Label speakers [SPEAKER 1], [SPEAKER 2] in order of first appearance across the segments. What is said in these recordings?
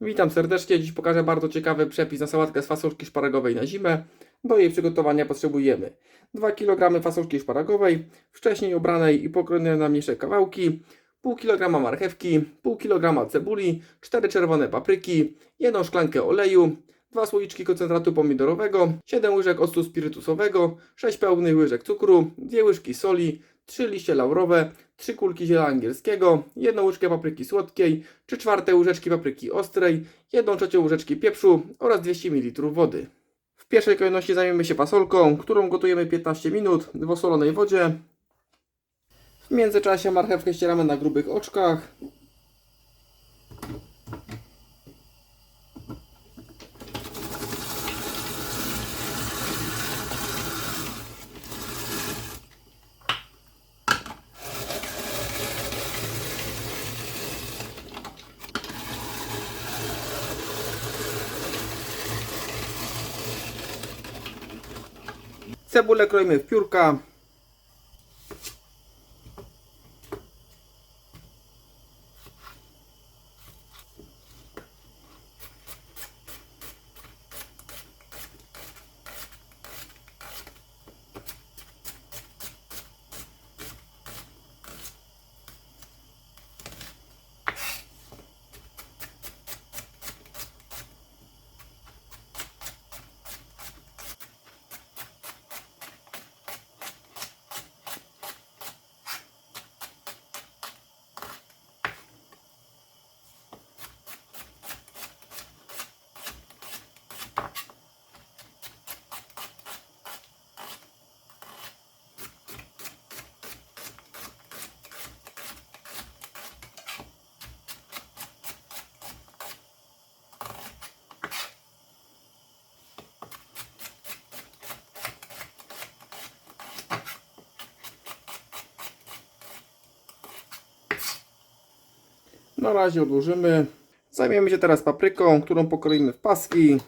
[SPEAKER 1] Witam serdecznie. Dziś pokażę bardzo ciekawy przepis na sałatkę z fasolki szparagowej na zimę. Do jej przygotowania potrzebujemy 2 kg fasolki szparagowej, wcześniej obranej i pokrojonej na mniejsze kawałki, pół kg marchewki, pół kg cebuli, 4 czerwone papryki, jedną szklankę oleju, 2 słoiczki koncentratu pomidorowego, 7 łyżek octu spirytusowego, 6 pełnych łyżek cukru, 2 łyżki soli, 3 liście laurowe, 3 kulki ziela angielskiego, 1 łyżkę papryki słodkiej, 3 czwarte łyżeczki papryki ostrej, 1 trzecią łyżeczki pieprzu oraz 200 ml wody. W pierwszej kolejności zajmiemy się fasolką, którą gotujemy 15 minut w osolonej wodzie. W międzyczasie marchewkę ścieramy na grubych oczkach. Cebulę kroimy w piórka. Na razie odłożymy. Zajmiemy się teraz papryką, którą pokroimy w paski.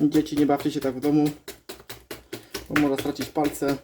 [SPEAKER 1] Dzieci, nie bawcie się tak w domu, bo można stracić palce.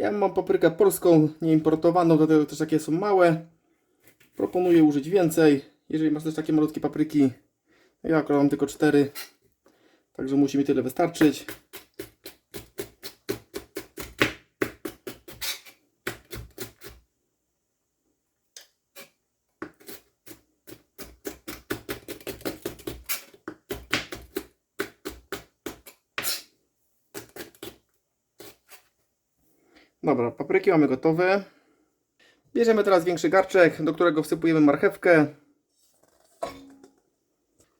[SPEAKER 1] Ja mam paprykę polską, nieimportowaną, dlatego też takie są małe. Proponuję użyć więcej. Jeżeli masz też takie malutkie papryki, ja akurat mam tylko 4, także musi mi tyle wystarczyć. Dobra, papryki mamy gotowe. Bierzemy teraz większy garczek, do którego wsypujemy marchewkę,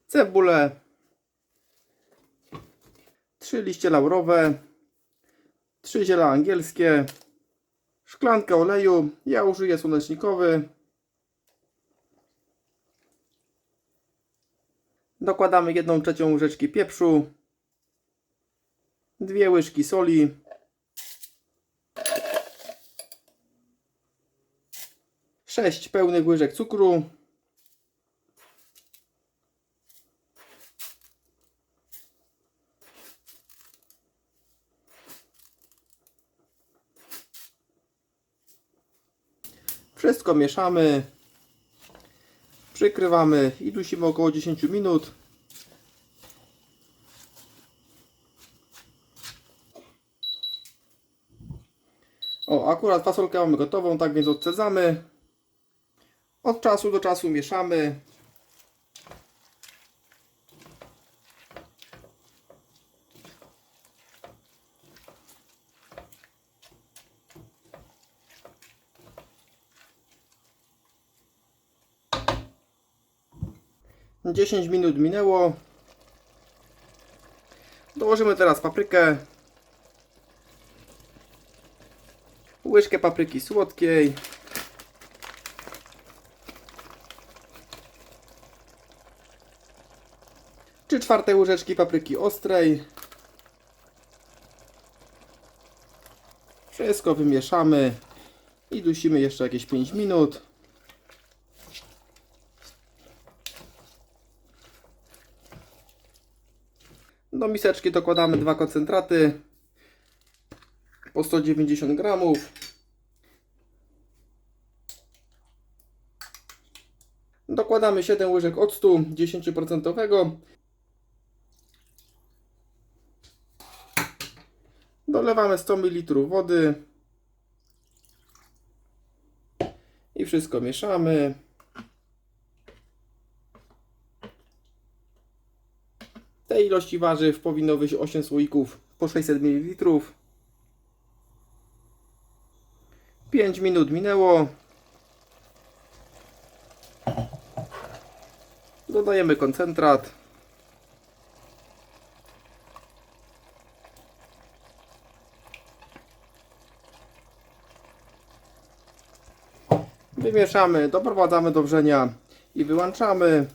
[SPEAKER 1] cebulę, trzy liście laurowe, trzy ziela angielskie, szklankę oleju. Ja użyję słonecznikowy. Dokładamy jedną trzecią łyżeczki pieprzu, dwie łyżki soli. Sześć pełnych łyżek cukru, Wszystko mieszamy, przykrywamy i dusimy około 10 minut. O, akurat fasolkę mamy gotową, tak więc odcedzamy. Od czasu do czasu mieszamy. Dziesięć minut minęło. Dołożymy teraz paprykę. Łyżkę papryki słodkiej. Trzy czwarte łyżeczki papryki ostrej. Wszystko wymieszamy i dusimy jeszcze jakieś 5 minut. Do miseczki dokładamy dwa koncentraty po 190 gramów. Dokładamy 7 łyżek octu 10%. Dolewamy 100 ml wody. I wszystko mieszamy. Tej ilości warzyw powinno wyjść 8 słoików po 600 ml. 5 minut minęło. Dodajemy koncentrat. Wymieszamy, doprowadzamy do wrzenia i wyłączamy.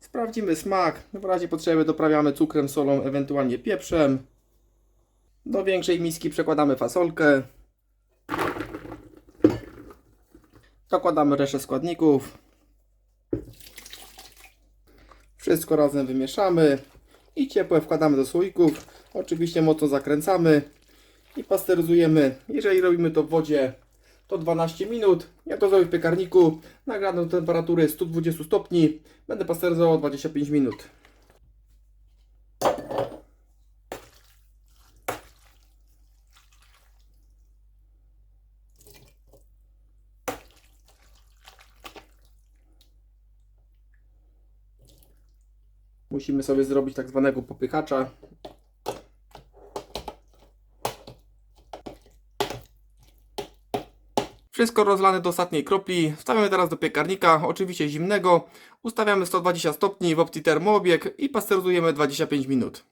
[SPEAKER 1] Sprawdzimy smak. W razie potrzeby doprawiamy cukrem, solą, ewentualnie pieprzem. Do większej miski przekładamy fasolkę. Dokładamy resztę składników. Wszystko razem wymieszamy i ciepłe wkładamy do słoików. Oczywiście mocno zakręcamy i pasteryzujemy. Jeżeli robimy to w wodzie, to 12 minut. Ja to zrobię w piekarniku. Nagraną do temperatury 120 stopni. Będę pasteryzował 25 minut. Musimy sobie zrobić tak zwanego popychacza. Wszystko rozlane do ostatniej kropli. Wstawiamy teraz do piekarnika, oczywiście zimnego. Ustawiamy 120 stopni w opcji termoobieg i pasteryzujemy 25 minut.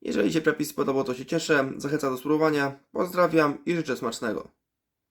[SPEAKER 1] Jeżeli się przepis spodobał, to się cieszę. Zachęcam do spróbowania. Pozdrawiam i życzę smacznego.